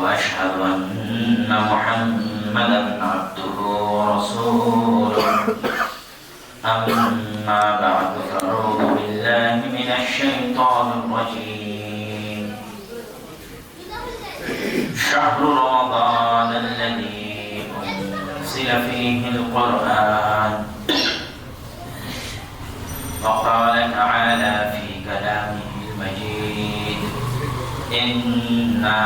وأشهد أن محمدا عبده ورسوله. أما بعد فأعوذ بالله من الشيطان الرجيم. شهر رمضان الذي أنزل فيه القرآن. وقال تعالى في كلامه المجيد إنا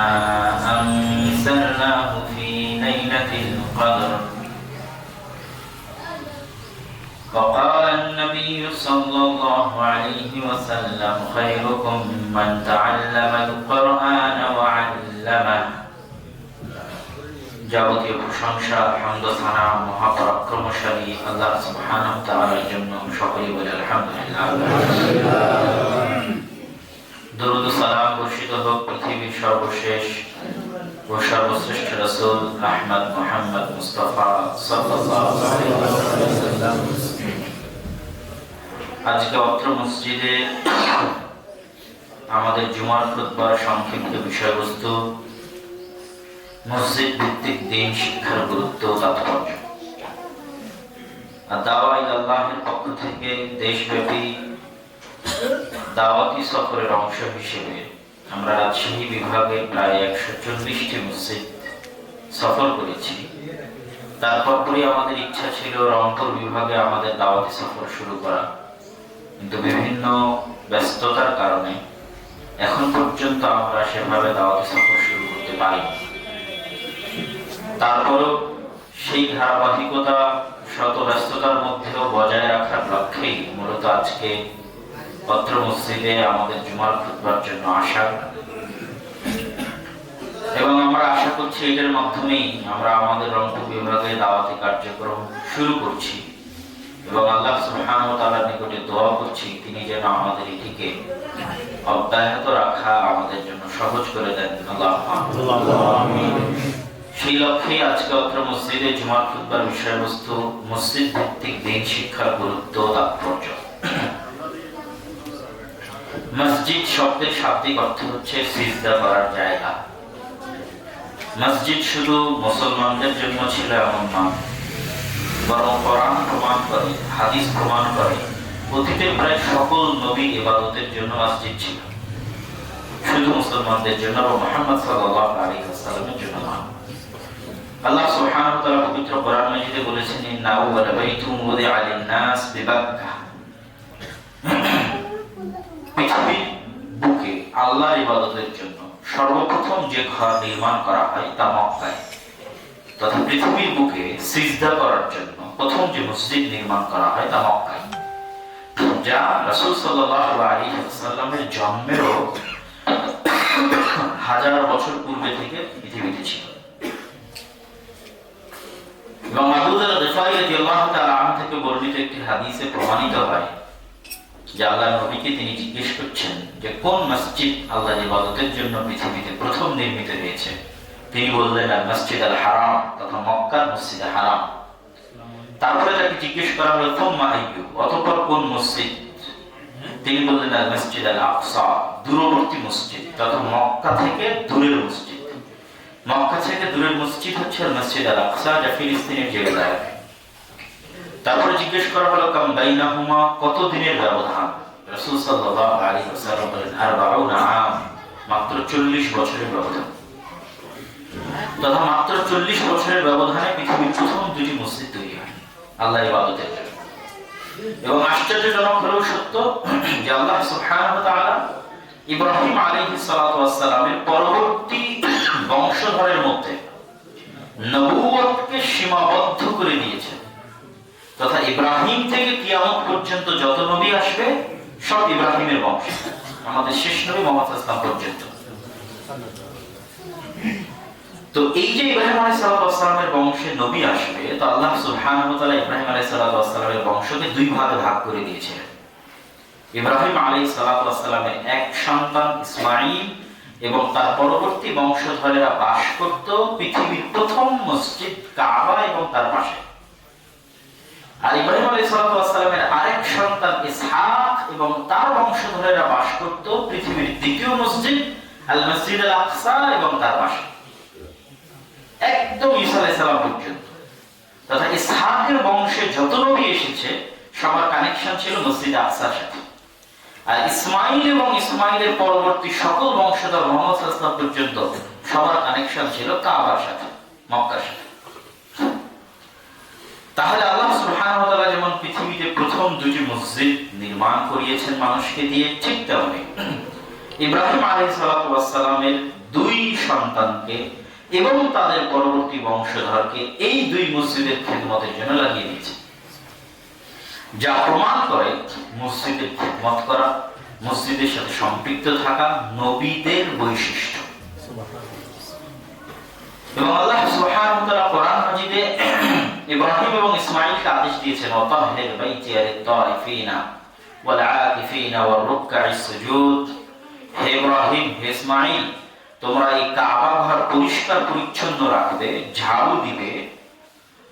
أنزلناه في ليلة القدر وقال النبي صلى الله عليه وسلم خيركم من تعلم القرآن وعلمه যাবতীয় প্রশংসা হামদ সানা মহাপরাক্রমশালী আল্লাহ সুবহানাহু ওয়া তাআলার জন্য সকলেই বলে আলহামদুলিল্লাহ দরুদ সালাম বর্ষিত হোক পৃথিবীর সর্বশেষ ও সর্বশ্রেষ্ঠ আহমদ আজকে অত্র মসজিদে আমাদের জুমার খুতবার সংক্ষিপ্ত বিষয়বস্তু, মসজিদ ভিত্তিক দিন শিক্ষার গুরুত্ব তাৎপর্য। দাওয়াই আল্লাহের পক্ষ থেকে দেশব্যাপী দাওয়াতি সফরের অংশ হিসেবে আমরা রাজশাহী বিভাগের প্রায় একশো চল্লিশটি মসজিদ সফর করেছি। তারপর পরে আমাদের ইচ্ছা ছিল রংপুর বিভাগে আমাদের দাওয়াতি সফর শুরু করা। কিন্তু বিভিন্ন ব্যস্ততার কারণে এখন পর্যন্ত আমরা সেভাবে দাওয়াতি সফর শুরু করতে পারিনি। তারপরও সেই ধারাবাহিকতা, শত ব্যস্ততার মধ্যেও বজায় রাখার লক্ষ্যেই মূলত আজকে পত্র মসজিদে আমাদের জুমার খুতবার জন্য আসা। এবং আমরা আশা করছি এটার মাধ্যমেই আমরা আমাদের রংপুর বিভাগে দাওয়াতি কার্যক্রম শুরু করছি। এবং আল্লাহ সুবহানাহু ওয়া তাআলার নিকটে দোয়া করছি, তিনি যেন আমাদের এটিকে অব্যাহত রাখা আমাদের জন্য সহজ করে দেন। সেই লক্ষ্যে আজকে অত্র মসজিদে জুমার খুতবার বিষয়বস্তু মসজিদ ভিত্তিক দিন শিক্ষার গুরুত্ব তাৎপর্য। মসজিদ শব্দের শাব্দিক অর্থ হচ্ছে সিজদা করার জায়গা। মসজিদ শুধু মুসলমানদের জন্য ছিল এমন নয় বরং কোরআন প্রমাণ করে, হাদিস প্রমাণ করে, অতীতের প্রায় সকল নবী ইবাদতের জন্য মসজিদ ছিল। শুধু মুসলমানদের জন্য বা মোহাম্মদ সাল্লাল্লাহু আলাইহি ওয়াসাল্লামের জন্য নয় আল্লাহ সুবহানাহু ওয়া পবিত্র কোরআন মাজিদে বলেছেন ইন্না আউওয়ালা বাইতুম ওয়াদিআ লিন-নাস বিবাক্কাহ পৃথিবীর বুকে আল্লাহর ইবাদতের জন্য সর্বপ্রথম যে ঘর নির্মাণ করা হয় তা মক্কায়। তথা পৃথিবীর বুকে সিজদা করার জন্য প্রথম যে মসজিদ নির্মাণ করা হয় তা মক্কায়। যা রাসূল ওয়াসাল্লামের জন্মেরও হাজার বছর পূর্বে থেকে পৃথিবীতে ছিল। এবং আবু যার গিফারি রাদিয়াল্লাহু তাআলা থেকে বর্ণিত একটি হাদিসে প্রমাণিত হয় যে আল্লাহর নবীকে তিনি জিজ্ঞেস করছেন যে, কোন মসজিদ আল্লাহর ইবাদতের জন্য পৃথিবীতে প্রথম নির্মিত হয়েছে? তিনি বললেন, আল মসজিদ আল হারাম তথা মক্কার মসজিদ হারাম। তারপরে তাকে জিজ্ঞেস করা হলো অতঃপর কোন মসজিদ? তিনি বললেন, আল মসজিদ আল দূরবর্তী মসজিদ তথা মক্কা থেকে দূরের মসজিদ। মক্কা থেকে দূরের মসজিদ হচ্ছে মসজিদ আল আকসা, যা ফিলিস্তিনের জেরুজালেম। তারপরে জিজ্ঞেস করা হলো, কাম বাইনাহুমা? কত দিনের ব্যবধান বলেন আরবাউনা আম। মাত্র 40 বছরের ব্যবধান। তথা মাত্র 40 বছরের ব্যবধানে পৃথিবীর প্রথম দুটি মসজিদ তৈরি হয় ইবাদতের জন্য। এবং আশ্চর্যজনক হলেও সত্য যে আল্লাহ সুবহানাহু ওয়া তাআলা ইব্রাহিম আলাইহিস সালাতু পরবর্তী বংশধরের মধ্যে নবুয়তকে সীমাবদ্ধ করে দিয়েছেন তথা ইব্রাহিম থেকে কিয়ামত পর্যন্ত যত নবী আসবে, সব ইব্রাহিমের বংশ। আমাদের শেষ নবী মোহাম্মদ ইসলাম পর্যন্ত। তো এই যে ইব্রাহিম আলাইহিস সালামের বংশে নবী আসবে, তো আল্লাহ তাআলা ইব্রাহিম আলাইহিস সালামের বংশকে দুই ভাগে ভাগ করে দিয়েছিলেন। ইব্রাহিম আলাইহিস সালামের এক সন্তান, ইসমাঈল, এবং তার পরবর্তী বংশধরেরা বাস করত পৃথিবীর প্রথম মসজিদ কাবা এবং তার পাশে। আর ইব্রাহিম আলাইহিস সালামের আরেক সন্তান ইসহাক এবং তার বংশধরেরা বাস করত পৃথিবীর দ্বিতীয় মসজিদ আল মসজিদ আল আকসা এবং তার পাশে। একদম ঈসা আলাইহিস সালাম পর্যন্ত। তথা ইসহাকের বংশে যত নবী এসেছে, সবার কানেকশন ছিল মসজিদ আকসার সাথে। আর ইসমাইল এবং ইসমাইলের পরবর্তী সকল বংশধর মোহাম্মদ পর্যন্ত সবার কানেকশন ছিল কাবার সাথে, মক্কার সাথে। তাহলে আল্লাহ ওয়া যেমন পৃথিবীতে প্রথম দুটি মসজিদ নির্মাণ করিয়েছেন মানুষকে দিয়ে, ঠিক তেমনি ইব্রাহিম আলাইহিস সালাতু ওয়াস সালামের দুই সন্তানকে এবং তাদের পরবর্তী বংশধরকে এই দুই মসজিদের খেদমতের জন্য লাগিয়ে দিয়েছে। যা প্রমাণ করে মসজিদের খেদমত করা, মসজিদের সাথে সম্পৃক্ত থাকা নবীদের বৈশিষ্ট্য। এবং আল্লাহ ওয়া কোরআন মাজিদে ইব্রাহিম এবং ইসমাঈলকে আদেশ দিয়েছেন ওয়াতাহহির বাইতি লিত-তারিফিনা ওয়াল আকিফিনা ওয়ার রুকআইস সুজুদ। হে ইব্রাহিম, হে ইসমাঈল তোমরা এই কাবা ঘর পরিষ্কার পরিচ্ছন্ন রাখবে, ঝাড়ু দিবে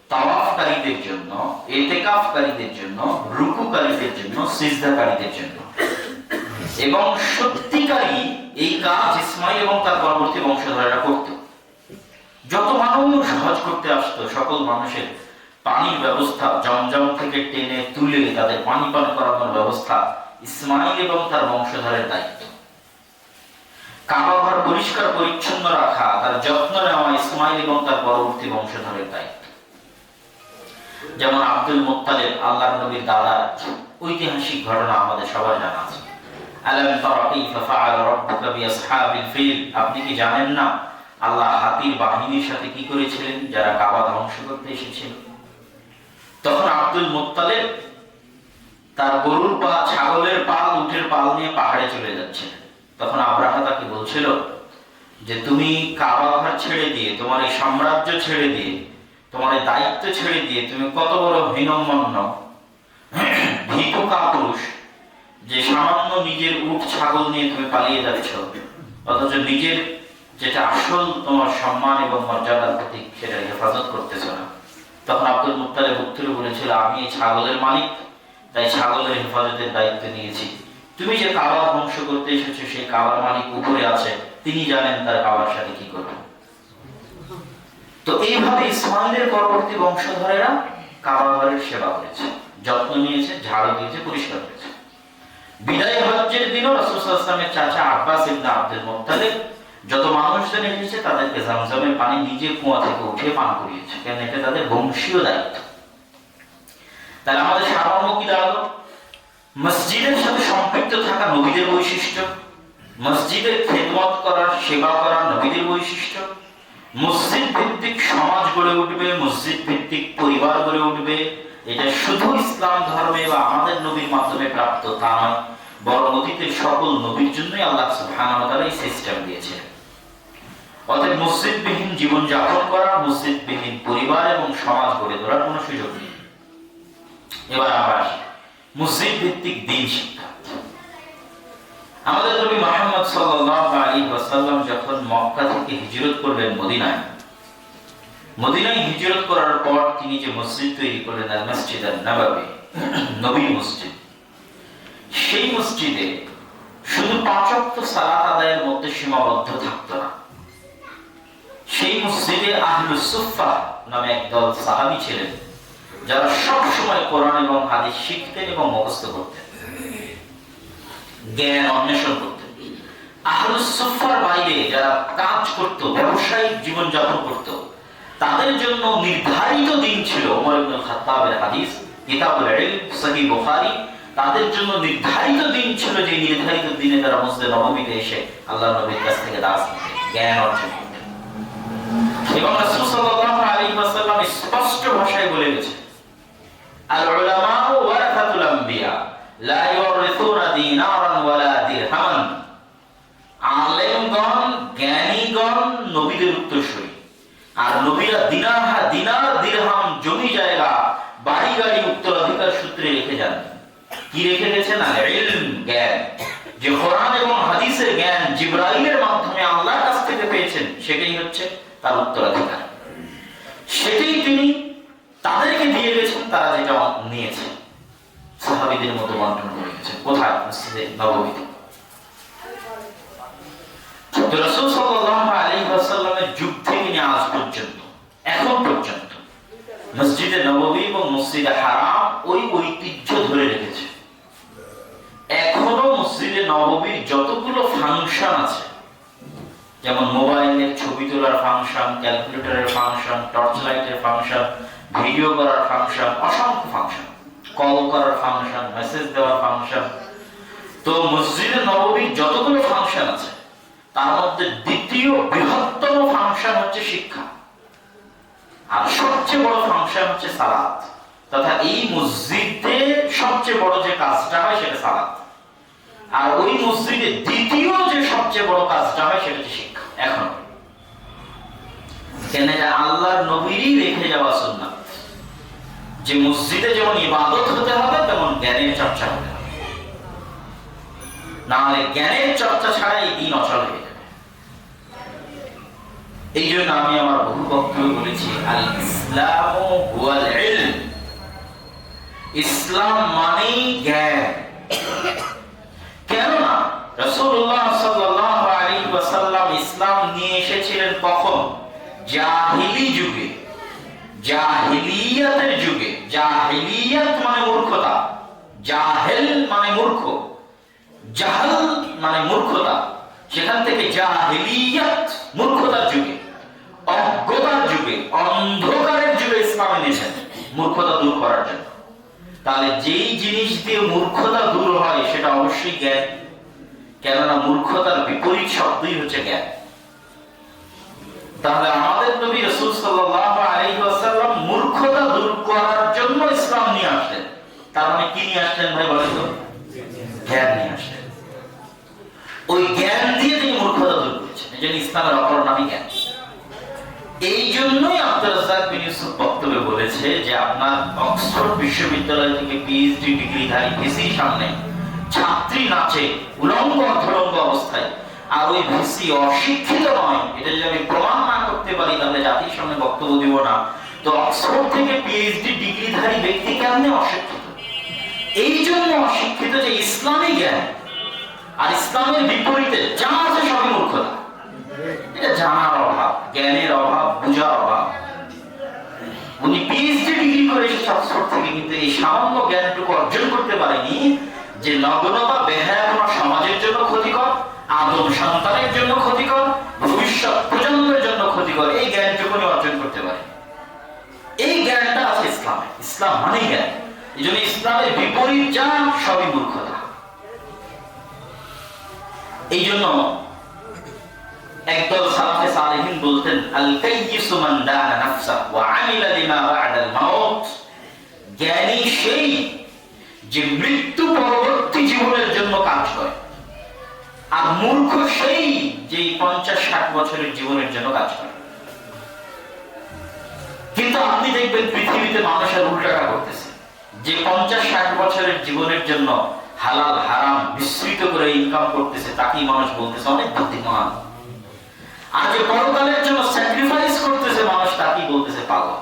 তাওয়াফকারীদের জন্য, এতেকাফকারীদের জন্য, রুকুকারীদের জন্য, সিজদাকারীদের জন্য। এবং সত্যিকারী এই কাজ ইসমাইল এবং তার পরবর্তী বংশধরেরা করত। যত মানুষ হজ করতে আসতো, সকল মানুষের পানির ব্যবস্থা জমজম থেকে টেনে তুলে তাদের পানি পান করানোর ব্যবস্থা ইসমাইল এবং তার বংশধরের দায়িত্ব। কাবাঘর পরিষ্কার পরিচ্ছন্ন রাখা, তার যত্ন নেওয়া ইসমাইল এবং তার পরবর্তী বংশধরের দায়িত্ব। যেমন আব্দুল মুত্তালিব আল্লাহ নবীর দাদা ঐতিহাসিক ঘটনা আমাদের সবার জানা আছে। আপনি কি জানেন না আল্লাহ হাতির বাহিনীর সাথে কি করেছিলেন যারা কাবা ধ্বংস করতে এসেছিল? তখন আব্দুল মুত্তালিব তার গরুর পা, ছাগলের পাল, উটের পাল নিয়ে পাহাড়ে চলে যাচ্ছিলেন তখন আব্রাহা তাকে বলছিল যে, তুমি কাবা ঘর ছেড়ে দিয়ে, তোমার এই সাম্রাজ্য ছেড়ে দিয়ে, তোমার এই দায়িত্ব ছেড়ে দিয়ে তুমি কত বড় হীনমন্য ভিকু কাপুরুষ, যে সামান্য নিজের উট, ছাগল নিয়ে তুমি পালিয়ে যাচ্ছ, অথচ নিজের যেটা আসল তোমার সম্মান এবং মর্যাদার প্রতীক সেটা হেফাজত করতেছ না। তখন আব্দুল মুত্তালিব উত্তরে বলেছিল, আমি ছাগলের মালিক, তাই ছাগলের হেফাজতের দায়িত্ব নিয়েছি। তুমি যে কাবা ধ্বংস করতে এসেছ, সেই কাবার মালিক উপরে আছে। তিনি জানেন তার কাবার সাথে কি করবে। তো এইভাবে ইসমাইলের পরবর্তী বংশধরেরা কাবা ঘরের সেবা করেছে। যত্ন নিয়েছে, ঝাড়ু দিয়েছে, পরিষ্কার করেছে। বিদায় হজ্জের দিনও রাসূলের চাচা আব্বাস ইবনে আব্দুল মুত্তালিব যত মানুষজন এসেছে, তাদেরকে জামজামের পানি নিজে কুয়া থেকে উঠিয়ে পান করিয়েছে। কেন? এটা তাদের বংশীয় দায়িত্ব। তাহলে আমাদের সারমর্ম কি দাঁড়াল? মসজিদের সাথে সম্পৃক্ত থাকা নবীদের বৈশিষ্ট্য। মসজিদের খেদমত করার, সেবা করার নবীদের বৈশিষ্ট্য। মসজিদ ভিত্তিক সমাজ গড়ে উঠবে, মসজিদ ভিত্তিক পরিবার গড়ে উঠবে। এটা শুধু ইসলাম ধর্মে বা আমাদের নবীর মাধ্যমে প্রাপ্ত তা নয়, বরং অতীতের সকল নবীর জন্যই আল্লাহ সুবহানাহু ওয়া এই সিস্টেম দিয়েছেন। অতএব মসজিদবিহীন জীবন যাপন করা, মসজিদবিহীন পরিবার এবং সমাজ গড়ে তোলার কোনো সুযোগ নেই। এবার আমরা আসি। মসজিদ ভিত্তিক দিন শিক্ষা। আমাদের নবী মুহাম্মদ সাল্লাল্লাহু আলাইহি ওয়াসাল্লাম যখন মক্কা থেকে হিজরত করলেন মদিনায় মদিনায় হিজরত করার পর তিনি যে মসজিদ তৈরি করলেন আল মসজিদ আল নববী নবী মসজিদ, সেই মসজিদে শুধু পাঁচ ওয়াক্ত সালাত আদায়ের মধ্যে সীমাবদ্ধ থাকতো না। সেই মসজিদে আহলুস সুফফা নামে একদল সাহাবী ছিলেন, যারা সব সময় কোরআন এবং হাদিস শিখতেন এবং মুখস্থ করতেন। জ্ঞান অন্বেষণ করতেন। আহলুস সুফফার বাইরে যারা কাজ করত, ব্যবসায়িক জীবন যাপন করত, তাদের জন্য নির্ধারিত দিন ছিল ওমর ইবনে খাত্তাবের হাদিস, কিতাবুল ইলম, সহিহ বুখারী। তাদের জন্য নির্ধারিত দিন ছিল যে নির্ধারিত দিনে তারা মসজিদে নববীতে এসে আল্লাহ নবীর কাছ থেকে দাস জ্ঞান অর্জন করতেন এবং রাসূল সাল্লাল্লাহু আলাইহি ওয়াসাল্লাম স্পষ্ট ভাষায় বলে গেছেন আল উলামাউ ওয়ারাসাতুল আম্বিয়া, লা ইউরিসুনা দিনারান ওয়ালা দিরহামান। আলেমগণ, জ্ঞানীগণ, নবীদের উত্তরসূরি। আর নবীরা দিনার দিনার দিরহাম জমি জায়গা বাড়ি গাড়ি উত্তরাধিকার সূত্রে রেখে যান। কি রেখে গেছেন? ইলম জ্ঞান। যে কোরআন এবং হাদিসের জ্ঞান জিব্রাইলের মাধ্যমে আল্লাহর কাছ থেকে পেয়েছেন, সেটাই হচ্ছে তার উত্তরাধিকার। সেটাই তিনি তাদেরকে দিয়ে গেছেন, তারা যেটা নিয়েছে, সাহাবীদের মতো বন্টন করে গেছেন কোথায়? মসজিদে নববীতে তো রাসূল আলাইহি ওয়াসাল্লামের যুগ থেকে নিয়ে আজ পর্যন্ত, এখন পর্যন্ত, মসজিদে নববী এবং মসজিদে হারাম ওই ঐতিহ্য ধরে রেখেছে। এখনও মসজিদে নববীর যতগুলো ফাংশন আছে যেমন মোবাইলের ছবি তোলার ফাংশন ক্যালকুলেটরের ফাংশন টর্চ লাইটের ফাংশন ভিডিও করার ফাংশন অসংখ্য ফাংশন কল করার ফাংশন মেসেজ দেওয়ার ফাংশন তো মসজিদে নববীর যতগুলো ফাংশন আছে, তার মধ্যে দ্বিতীয় বৃহত্তম ফাংশন হচ্ছে শিক্ষা। আর সবচেয়ে বড় ফাংশন হচ্ছে সালাত। তথা এই মসজিদে সবচেয়ে বড় যে কাজটা হয় সেটা সালাত। আর ওই মসজিদে দ্বিতীয় যে সবচেয়ে বড় কাজটা হয় সেটা হচ্ছে শিক্ষা। এখন। আল্লাহর নবীরই রেখে যাওয়া সুন্নাত। যে মসজিদে যেমন ইবাদত হতে হবে, তেমন জ্ঞানের চর্চা হতে হবে। না হলে জ্ঞানের চর্চা ছাড়া এই দিন অচল হয়ে যাবে। এই জন্য আমি আমার বহু বক্তব্য বলেছি আল ইসলাম ইসলাম মানেই জ্ঞান। কেননা ওয়াসাল্লাম ইসলাম নিয়ে এসেছিলেন কখন? জাহিলি যুগে। জাহিলিয়াতের যুগে। জাহিলিয়াত মানে মূর্খতা। জাহেল মানে মূর্খ। জাহাল মানে মূর্খতা। সেখান থেকে জাহিলিয়াত মূর্খতার যুগে। অজ্ঞতার যুগে। অন্ধকারের যুগে ইসলাম এনেছেন। মূর্খতা দূর করার জন্য। তাহলে যেই জিনিস দিয়ে মূর্খতা দূর হয়, সেটা অবশ্যই জ্ঞান। কেননা মূর্খতার বিপরীত শব্দই হচ্ছে জ্ঞান। তাহলে আমাদের নবী রাসূল সাল্লাল্লাহু আলাইহি ওয়াসাল্লাম মূর্খতা দূর করার জন্য ইসলাম নিয়ে আসলেন। তার মানে কি নিয়ে আসলেন ভাই বলেন তো? জ্ঞান নিয়ে আসলেন। ওই জ্ঞান দিয়ে তিনি মূর্খতা দূর করেছেন। এই জন্য ইসলামের অপর নামই জ্ঞান। এই জন্যই আব্দুল রাজ্জাক বিন ইউসুফ বক্তব্যে বলেছে যে আপনার অক্সফোর্ড বিশ্ববিদ্যালয় থেকে পিএইচডি ডিগ্রিধারী ভিসির সামনে ছাত্রী নাচে উলঙ্গ অর্ধলঙ্গ অবস্থায় আর ওই ভিসি অশিক্ষিত নয়। এটা যদি আমি প্রমাণ না করতে পারি, তাহলে জাতির সামনে বক্তব্য দিব না। তো অক্সফোর্ড থেকে পিএইচডি ডিগ্রিধারী ব্যক্তি কেমনে অশিক্ষিত? এই জন্য অশিক্ষিত যে ইসলামী জ্ঞান, আর ইসলামের বিপরীতে যা আছে সবই মূর্খতা। এটা জানার অভাব, জ্ঞানের অভাব, বোঝার অভাব। উনি পিএইচডি ডিগ্রি করে এসেছে অক্সফোর্ড থেকে, কিন্তু এই সামান্য জ্ঞানটুকু অর্জন করতে পারেনি যে নগ্নতা বেহায়াপনা সমাজের জন্য ক্ষতিকর। আদম সন্তানের জন্য ক্ষতিকর, ভবিষ্যৎ প্রজন্মের জন্য ক্ষতিকর, এই জ্ঞানটুকু উনি অর্জন করতে পারে। এই জ্ঞানটা আছে ইসলামে। ইসলাম মানে জ্ঞান। এই জন্য ইসলামের বিপরীত যা সবই মূর্খতা। এই জন্য একদল সালাফে সালেহিন বলতেন আল কাইয়িসু মান দানা নাফসা ওয়া আমিলা লিমা বা'দাল মাউত। জ্ঞানী সেই যে মৃত্যু পরবর্তী জীবনের জন্য কাজ করে। আর মূর্খ সেই যে পঞ্চাশ ষাট বছরের জীবনের জন্য কাজ করে। কিন্তু আপনি দেখবেন পৃথিবীতে মানুষের উল্টাটা করতেছে। যে পঞ্চাশ ষাট বছরের জীবনের জন্য হালাল, হারাম, মিশ্রিত করে ইনকাম করতেছে, তাকেই মানুষ বলতেছে অনেক বুদ্ধিমান। আর যে পরকালের জন্য স্যাক্রিফাইস করতেছে মানুষ, তাকেই বলতেছে পাগল।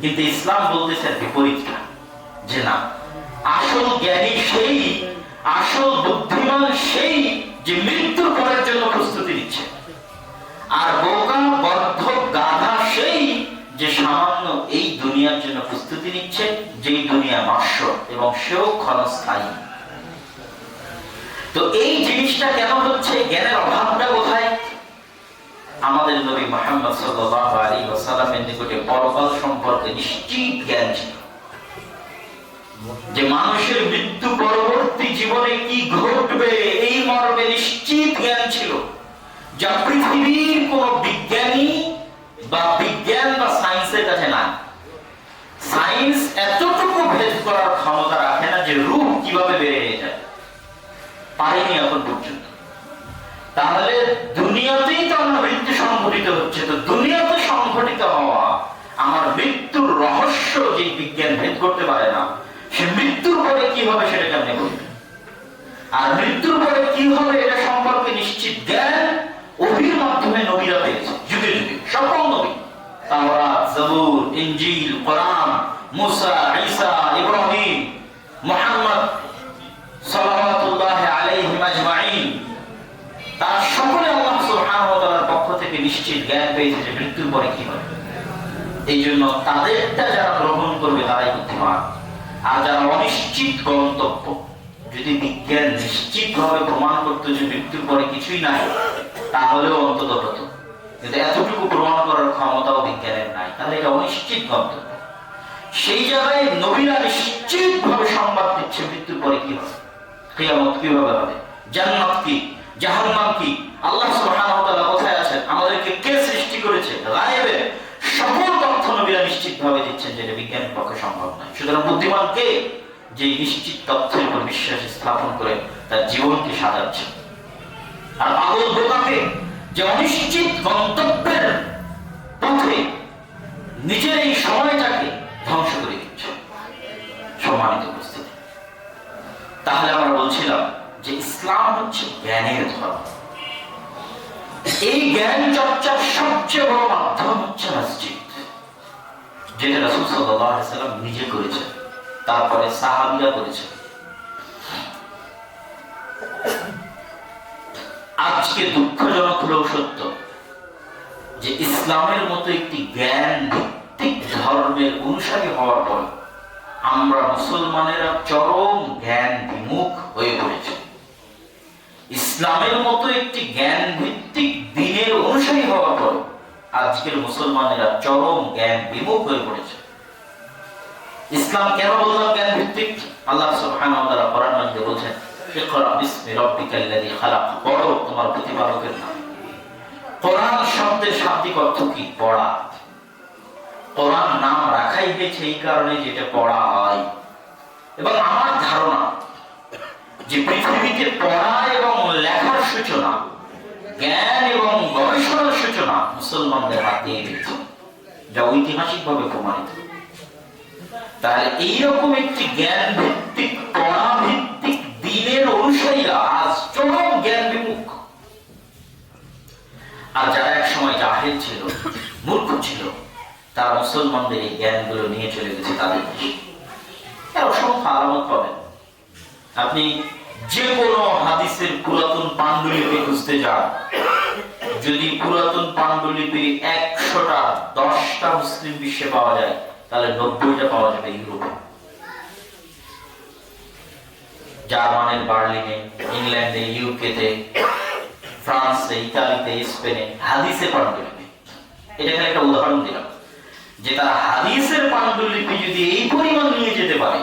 কিন্তু ইসলাম বলতেছে বিপরীতটা যে না। আসল জ্ঞানী সেই, আসল বুদ্ধিমান সেই যে মৃত্যুর পরের জন্য প্রস্তুতি নিচ্ছে। আর বোকা, বদ্ধ, গাধা সেই যে সামান্য এই দুনিয়ার জন্য প্রস্তুতি নিচ্ছে, যেই দুনিয়া নশ্বর এবং সেও ক্ষণস্থায়ী। তো এই জিনিসটা কেন হচ্ছে? জ্ঞানের অভাবটা কোথায়? আমাদের নবী মোহাম্মদ সাল্লাল্লাহু আলাইহি ওয়াসাল্লামের নিকটে পরকাল সম্পর্কে নিশ্চিত জ্ঞান ছিল। যে মানুষের মৃত্যু পরবর্তী জীবনে কি ঘটবে? মর্মে নিশ্চিত জ্ঞান ছিল। যা পৃথিবীর কোন বিজ্ঞানী বা বিজ্ঞান বা সায়েন্সের কাছে নাই। সায়েন্স এতটুকু ভেদ করার ক্ষমতা রাখে না যে রূপ কীভাবে বেড়ে যায়। পারেনি এখন পর্যন্ত। তাহলে দুনিয়াতেই তো আমার মৃত্যু সংঘটিত হচ্ছে, তো দুনিয়াতে সংঘটিত হওয়া আমার মৃত্যুর রহস্য যে বিজ্ঞান ভেদ করতে পারে না, সে মৃত্যুর পরে কি হবে সেটা কেমনে করবে আর মৃত্যুর পরে কি হবে এটা সম্পর্কে নিশ্চিত জ্ঞান অভির মাধ্যমে নবীরা পেয়েছে, যুগে যুগে, সকল নবী। তাওরাত, জাবুর, ইনজিল, কোরআন, মুসা, ঈসা, ইব্রাহিম, মুহাম্মদ সাল্লাল্লাহু আলাইহি আজমাইন তার সকলে আল্লাহ সুবহানাহু ওয়া তাআলার পক্ষ থেকে নিশ্চিত জ্ঞান পেয়েছে যে মৃত্যুর পরে কি হবে। এই জন্য তাদেরটা যারা গ্রহণ করবে তারাই বুদ্ধিমান। আর যারা অনিশ্চিত গন্তব্য যদি বিজ্ঞান নিশ্চিত ভাবে প্রমাণ করতো যে মৃত্যুর পরে কিছুই নাই, তাহলেও অন্তত হতো। কিন্তু এতটুকু প্রমাণ করার ক্ষমতাও বিজ্ঞানের নাই। তাহলে এটা অনিশ্চিত গন্তব্য। সেই জায়গায় নবীরা নিশ্চিত ভাবে সংবাদ দিচ্ছে মৃত্যুর পরে কি হবে। কিয়ামত কীভাবে হবে? জান্নাত কি? জাহান্নাম কি? আল্লাহ সুবহানাহু কোথায় আছেন? আমাদেরকে কে সৃষ্টি করেছে? গায়েবে। সকল তথ্য নবীরা নিশ্চিত ভাবে দিচ্ছেন যেটা বিজ্ঞানের পক্ষে সম্ভব নয়। সুতরাং বুদ্ধিমান কে? যে নিশ্চিত তথ্যের উপর বিশ্বাস স্থাপন করে তার জীবনকে সাজাচ্ছে। আর পাগল বোকাকে যে অনিশ্চিত গন্তব্যের পথে নিজের এই সময়টাকে ধ্বংস করে দিচ্ছে। সম্মানিত উপস্থিতি। তাহলে আমরা বলছিলাম যে ইসলাম হচ্ছে জ্ঞানের ধর্ম। এই জ্ঞান চর্চার সবচেয়ে বড় মাধ্যম হচ্ছে মসজিদ, যেটা রাসূল সাল্লাম নিজে করেছেন। তারপরে সাহাবীরা করেছেন আজকে দুঃখজনক হলেও সত্য যে ইসলামের মতো একটি জ্ঞান ভিত্তিক ধর্মের অনুসারী হওয়ার পর আমরা মুসলমানেরা চরম জ্ঞান বিমুখ হয়ে পড়েছি। ইসলামের মতো একটি জ্ঞান ভিত্তিক দিনের অনুসারী হওয়ার পর আজকের মুসলমানেরা চরম জ্ঞান বিমুখ হয়ে পড়েছে। ইসলাম কেন বললাম জ্ঞান ভিত্তিক? আল্লাহ সুবহানাহু ওয়া তাআলা কোরআন বলেছেন, ইকরা বিসমি খালাক। পড়ো তোমার প্রতিপালকের নামে। কোরআন শব্দের শাব্দিক অর্থ কি? পড়া। কোরআন নাম রাখাই হয়েছে এই কারণে যেটা পড়া হয়। এবং আমার ধারণা, যে পৃথিবীতে পড়া এবং লেখার সূচনা, জ্ঞান এবং গবেষণার সূচনা মুসলমানদের হাত গেছে যা ঐতিহাসিকভাবে প্রমাণিত। তাহলে এইরকম একটি জ্ঞান ভিত্তিক পড়া ভিত্তিক দিনের অনুসারীরা আজ চরম জ্ঞান বিমুখ। আর যারা এক সময় জাহেল ছিল, মূর্খ ছিল, তারা মুসলমানদের এই জ্ঞানগুলো নিয়ে চলে গেছে তাদের দেশে। অসংখ্য আলামত পাবেন। আপনি যে কোনো হাদিসের পুরাতন পাণ্ডুলিপি খুঁজতে যান। যদি পুরাতন পাণ্ডুলিপির একশোটা, দশটা মুসলিম বিশ্বে পাওয়া যায় তাহলে নব্বইটা পাওয়া যাবে ইউরোপে। জার্মানের বার্লিনে, ইংল্যান্ডে, ইউকেতে, ফ্রান্সে, ইতালিতে, স্পেনে হাদিসে পাণ্ডুলিপি। এটা এখানে একটা উদাহরণ দিলাম। যে তারা হাদিসের পাণ্ডুলিপি যদি এই পরিমাণ নিয়ে যেতে পারে,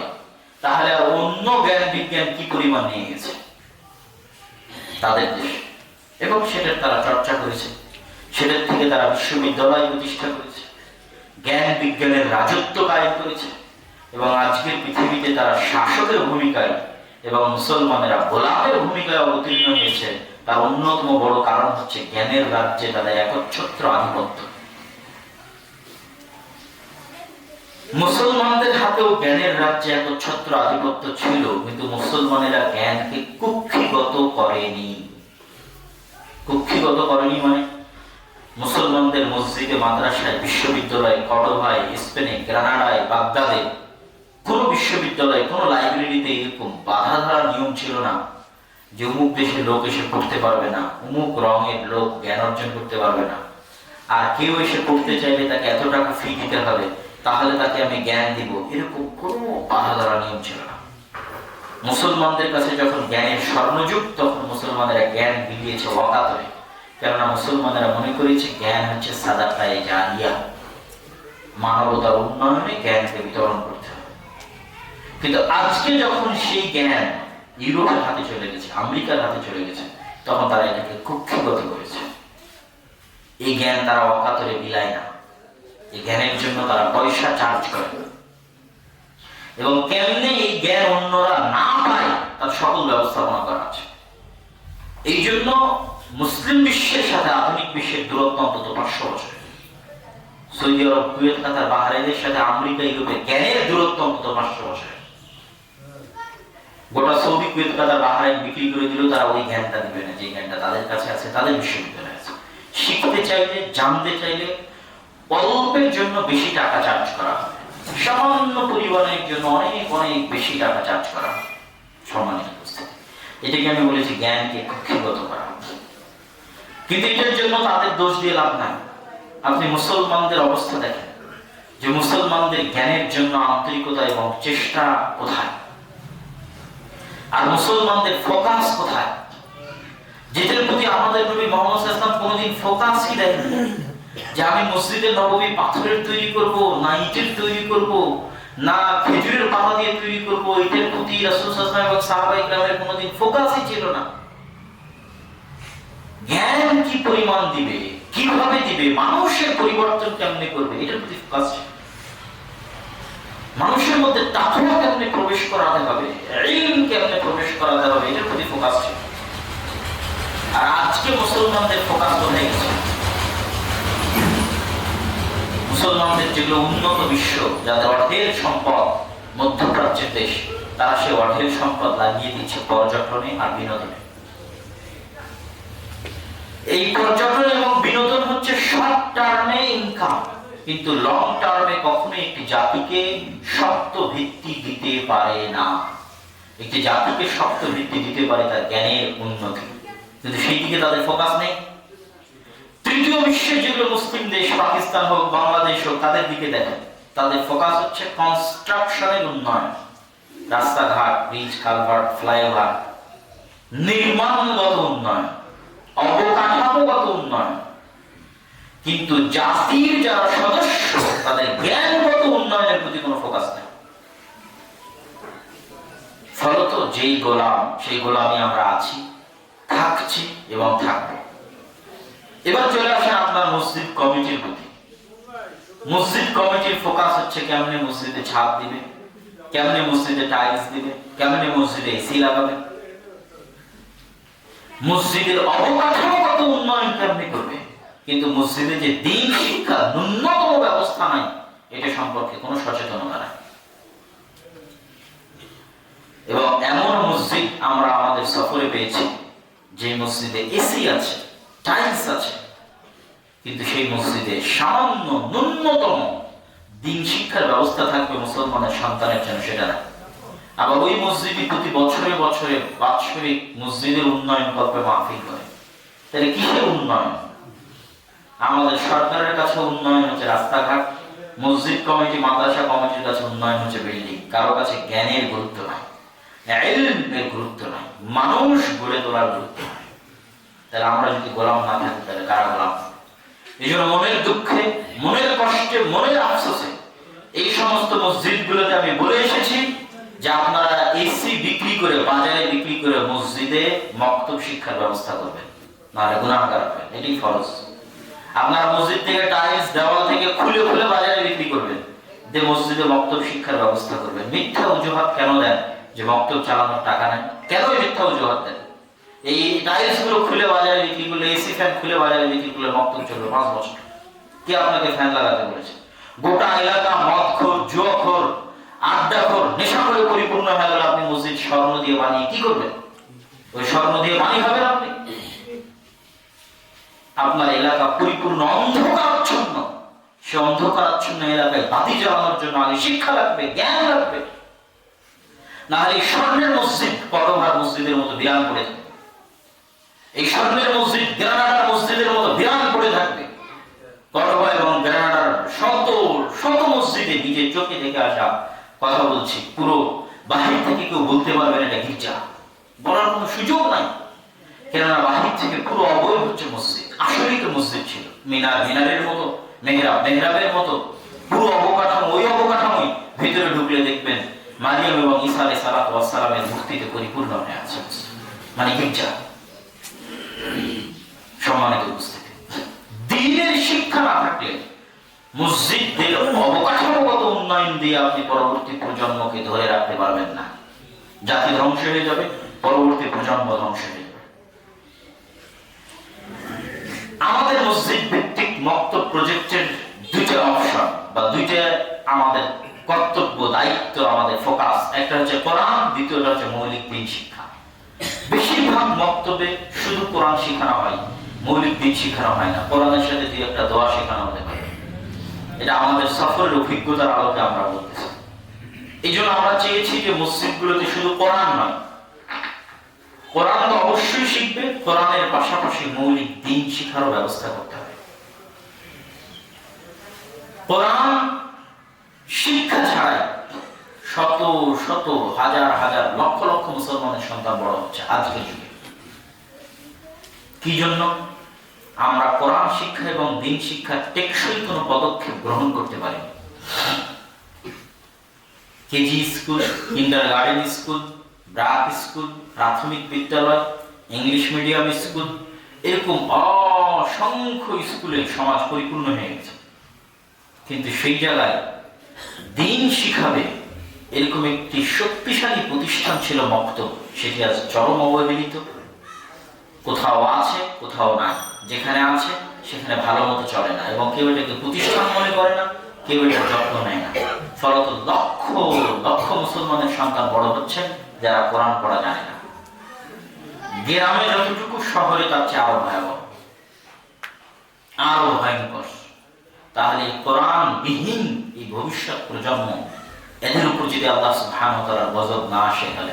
তাহলে আর অন্য জ্ঞান বিজ্ঞান কি পরিমাণ নিয়ে গেছে? তাদের দেশে। এবং সেটার তারা চর্চা করেছে। সেটার থেকে তারা বিশ্ববিদ্যালয় প্রতিষ্ঠা করেছে। জ্ঞান বিজ্ঞানের রাজত্ব কায়েম করেছে এবং আজকের পৃথিবীতে তারা শাসকের ভূমিকায় এবং মুসলমানেরা গোলামের ভূমিকায় অবতীর্ণ হয়েছে, তার অন্যতম বড় কারণ হচ্ছে জ্ঞানের রাজ্যে তাদের একচ্ছত্র আধিপত্য। মুসলমানদের হাতেও জ্ঞানের রাজ্যে একচ্ছত্র আধিপত্য ছিল, কিন্তু মুসলমানেরা জ্ঞানকে কুক্ষিগত করেনি। কুক্ষিগত করেনি মানে? মুসলমানদের মসজিদে মাদ্রাসায়, বিশ্ববিদ্যালয়ে কডোভায় স্পেনে, গ্রানাডায়, বাগদাদে, কোন বিশ্ববিদ্যালয়ে, কোন লাইব্রেরিতে এরকম বাধা ধরা নিয়ম ছিল না যে অমুক দেশের লোক এসে পড়তে পারবে না, অমুক রঙের লোক জ্ঞান অর্জন করতে পারবে না। আর কেউ এসে পড়তে চাইলে তাকে এত টাকা ফি দিতে হবে, তাহলে তাকে আমি জ্ঞান দিব। এরকম কোনো বাধা ধরা নিয়ম ছিল না। মুসলমানদের কাছে যখন জ্ঞানের স্বর্ণযুগ, তখন মুসলমানেরা জ্ঞান বিলিয়েছে অকাতরে কেননা মুসলমানেরা মনে করেছে জ্ঞান হচ্ছে সাদাকায়ে জারিয়া। মানবতার উন্নয়নে জ্ঞানকে বিতরণ করতে হবে। কিন্তু আজকে যখন সেই জ্ঞান ইউরোপের হাতে চলে গেছে, আমেরিকার হাতে চলে গেছে, তখন তারা এটাকে কুক্ষিগত করেছে। এই জ্ঞান তারা অকাতরে বিলায় না। এই জ্ঞানের জন্য তারা পয়সা চার্জ করে এবং কেমনে এই জ্ঞান অন্যরা না পায়, তার সকল ব্যবস্থাপনা করা আছে। এই জন্য মুসলিম বিশ্বের সাথে আধুনিক বিশ্বের দূরত্ব অন্তত পাঁচশো বছর। সৌদি আরব, কুয়েত, কাতার, বাহারাইনের সাথে আমেরিকা ইউরোপের জ্ঞানের দূরত্ব অন্তত পাঁচশো বছর। গোটা সৌদি, কুয়েত, কাতার, বাহারাইন বিক্রি করে দিলেও তারা ওই জ্ঞানটা দিবে না। যে জ্ঞানটা তাদের কাছে আছে, তাদের বিশ্ববিদ্যালয়ে আছে। শিখতে চাইলে, জানতে চাইলে অল্পের জন্য বেশি টাকা চার্জ করা সামান্য পরিবারের জন্য অনেক অনেক বেশি টাকা চার্জ করা সম্মানিত এটাকে আমি বলেছি জ্ঞানকে কক্ষিগত করা। কিন্তু এটার জন্য তাদের দোষ দিয়ে লাভ নাই। আপনি মুসলমানদের অবস্থা দেখেন। যে মুসলমানদের জ্ঞানের জন্য আন্তরিকতা এবং চেষ্টা কোথায়? আর মুসলমানদের ফোকাস কোথায়? যেটার প্রতি আমাদের নবী মোহাম্মদ ইসলাম কোনোদিন ফোকাসই দেয়নি যে আমি মসজিদের নবমী পাথরের তৈরি করব, না ইটের তৈরি করব, না খেজুরের পাতা দিয়ে তৈরি করব, এটার প্রতি রাসূল সাল্লাল্লাহু এবং সাহাবায়ে কেরামের কোনোদিন ফোকাসই ছিল না। জ্ঞান কি পরিমাণ দিবে? কীভাবে দিবে? মানুষের পরিবর্তন কেমনে করবে? এটার প্রতি ফোকাস মানুষের মধ্যে তাকওয়া কেমনে প্রবেশ করাতে হবে? ইলম কেমনে প্রবেশ করাতে হবে? এটার প্রতি ফোকাস ছিল আর আজকে মুসলমানদের ফোকাস কোথায় গেছে? মুসলমানদের যেগুলো উন্নত বিশ্ব, যাদের অঢেল সম্পদ মধ্যপ্রাচ্যের দেশ, তারা সে অঢেল সম্পদ লাগিয়ে দিচ্ছে পর্যটনে আর বিনোদনে। এই পর্যটন এবং বিনোদন হচ্ছে শর্ট টার্মে ইনকাম কিন্তু লং টার্মে কখনো একটি জাতিকে শক্ত ভিত্তি দিতে পারে না। একটি জাতিকে শক্ত ভিত্তি দিতে পারে তার জ্ঞানের উন্নতি। কিন্তু সেই দিকে তাদের ফোকাস নেই। তৃতীয় বিশ্বের যেগুলো মুসলিম দেশ, পাকিস্তান হোক, বাংলাদেশ হোক, তাদের দিকে দেখেন। তাদের ফোকাস হচ্ছে কনস্ট্রাকশনের উন্নয়ন। রাস্তাঘাট ব্রিজ কালভার্ট ফ্লাইওভার নির্মাণগত উন্নয়ন। অবকাঠামোগত উন্নয়ন। কিন্তু জাতির যারা সদস্য, তাদের জ্ঞানগত উন্নয়নের প্রতি কোনো ফোকাস নেই। ফলত যেই গোলাম, সেই গোলামে আমরা আছি, থাকছি এবং থাকব। এবার চলে আসেন আপনার মসজিদ কমিটির প্রতি। মসজিদ কমিটির ফোকাস হচ্ছে কেমনে মসজিদে ছাদ দিবে, কেমনে মসজিদে টাইলস দিবে, কেমনে মসজিদে এসি লাগাবে। মসজিদের অবকাঠামোগত উন্নয়ন কেমনে করবে? কিন্তু মসজিদে যে দিন শিক্ষা ন্যূনতম ব্যবস্থা নাই, এটা সম্পর্কে কোনো সচেতনতা নাই। এবং এমন মসজিদ আমরা আমাদের সফরে পেয়েছি, যে মসজিদে এসি আছে, টাইলস আছে, কিন্তু সেই মসজিদে সামান্য ন্যূনতম দিন শিক্ষার ব্যবস্থা থাকবে মুসলমানের সন্তানের জন্য, সেটা না। আবার ওই মসজিদটি প্রতি বছরে বছরে বাৎসরিক মসজিদের উন্নয়ন কল্পে মাহফিল করে। তাহলে কিসের উন্নয়ন? আমাদের সরকারের কাছে উন্নয়ন হচ্ছে রাস্তাঘাট, মসজিদ কমিটি, মাদ্রাসা কমিটির কাছে উন্নয়ন হচ্ছে বিল্ডিং। কারও কাছে জ্ঞানের গুরুত্ব নাই গুরুত্ব নাই, মানুষ গড়ে তোলার গুরুত্ব নাই। তাহলে আমরা যদি গোলাম না থাকি, তাহলে কারা গোলাম? এই জন্য মনের দুঃখে, মনের কষ্টে, মনের আফসোসে এই সমস্ত মসজিদগুলোতে আমি বলে এসেছি যে আপনারা এসি বিক্রি করে, বাজারে বিক্রি করে মসজিদে মক্তব শিক্ষার ব্যবস্থা করবেন। নাহলে গুণাগার হবেন এটি ফরজ। আপনার মসজিদ থেকে টাইলস, দেওয়াল থেকে খুলে খুলে বাজারে বিক্রি করবেন। যে মসজিদে মক্তব শিক্ষার ব্যবস্থা করবেন। মিথ্যা অজুহাত কেন দেন যে মক্তব চালানোর টাকা নেই কেন মিথ্যা অজুহাত দেন? এই টাইলসগুলো খুলে বাজারে বিক্রি করলে এসি ফ্যান খুলে বাজারে বিক্রি করলে মক্তব চলবে পাঁচ বছর। কে আপনাকে ফ্যান লাগাতে বলেছে? গোটা এলাকা মদ মদখোর, জুয়াখোর আড্ডাখোর নেশাখোরে পরিপূর্ণ হয়ে গেল আপনি মসজিদ স্বর্ণ দিয়ে বানিয়ে কি করবেন? ওই স্বর্ণ দিয়ে বানিয়ে খাবেন আপনি? আপনার এলাকা পরিপূর্ণ অন্ধকারাচ্ছন্ন। সে অন্ধকারাচ্ছন্ন এলাকায় বাতি জ্বালানোর জন্য আগে শিক্ষা লাগবে, জ্ঞান লাগবে। না হলে স্বর্ণের মসজিদ কটভার মসজিদের মতো বিরান পড়ে এই স্বর্ণের মসজিদ, গ্রানাডার মসজিদের মতো বিরান পড়ে থাকবে। কটভা এবং গ্রানাডার শত শত মসজিদে নিজের চোখে দেখে আসা কথা বলছি। পুরো বাহির থেকে কেউ বলতে পারবেন এটা গির্জা। বলার কোনো সুযোগ নাই। কেননা বাহির থেকে পুরো অবয়ব হচ্ছে মসজিদ। আসলেই তো মসজিদ ছিল। মিনার মিনারের মতো, মেহরাব মেহরাবের মতো। পুরো অবকাঠামো, ওই অবকাঠামোই ভিতরে ঢুকলে দেখবেন মারিয়াম এবং ঈসা আলাইহিস সালাতু সালামের মূর্তিতে পরিপূর্ণ হয়ে আছে। মানে গির্জা। সম্মানিত উপস্থিতি। দিনের শিক্ষা না থাকলে মসজিদদের অবকাঠামোগত উন্নয়ন দিয়ে আপনি পরবর্তী প্রজন্মকে ধরে রাখতে পারবেন না। জাতি ধ্বংস হয়ে যাবে, পরবর্তী প্রজন্ম ধ্বংস হয়ে আমাদের মসজিদ ভিত্তিক মক্ত প্রজেক্টের দুইটা অপশন বা দুইটা আমাদের কর্তব্য, দায়িত্ব, আমাদের ফোকাস। একটা হচ্ছে কোরআন, দ্বিতীয়টা হচ্ছে মৌলিক দিন শিক্ষা। বেশিরভাগ মক্তবে শুধু কোরআন শেখানো হয়, মৌলিক দিন শেখানো হয় না। কোরআনের সাথে দুই একটা দোয়া শেখানো হতে পারে। এটা আমাদের সফরের অভিজ্ঞতার আলোকে আমরা বলতেছি। এই জন্য আমরা চেয়েছি যে মসজিদগুলোতে শুধু কোরআন নয়, কোরআন তো অবশ্যই শিখবে, কোরআনের পাশাপাশি মৌলিক দিন শিখারও ব্যবস্থা করতে হবে। কোরআন শিক্ষা ছাড়াই শত শত, হাজার হাজার, লক্ষ লক্ষ মুসলমানের সন্তান বড় হচ্ছে আজকের যুগে। কি জন্য? আমরা কোরআন শিক্ষা এবং দিন শিক্ষা টেকসই কোনো পদক্ষেপ গ্রহণ করতে পারি KG school kindergarten school, BRAC school, প্রাথমিক বিদ্যালয়, ইংলিশ মিডিয়াম স্কুল, এরকম অসংখ্য স্কুলে সমাজ পরিপূর্ণ হয়ে গেছে। কিন্তু সেই জায়গায় দিন শিখাবে এরকম একটি শক্তিশালী প্রতিষ্ঠান ছিল মক্ত সেটি আজ চরম অবহেলিত। কোথাও আছে, কোথাও নাই। যেখানে আছে, সেখানে ভালো মতো চলে না এবং কেউ এটাকে প্রতিষ্ঠান মনে করে না, কেউ এটার যত্ন নেয় না। ফলত লক্ষ লক্ষ মুসলমানের সন্তান বড় হচ্ছেন যারা কোরআন পড়া জানে না। গ্রামে যতটুকু শহরে তার চেয়ে আরও ভয়াবহ। আরও ভয়ঙ্কর। তাহলে কোরআন বিহীন এই ভবিষ্যৎ প্রজন্ম, এদের উপর যদি আল্লাহ সুবহানাহু ওয়া গজব না আসে, তাহলে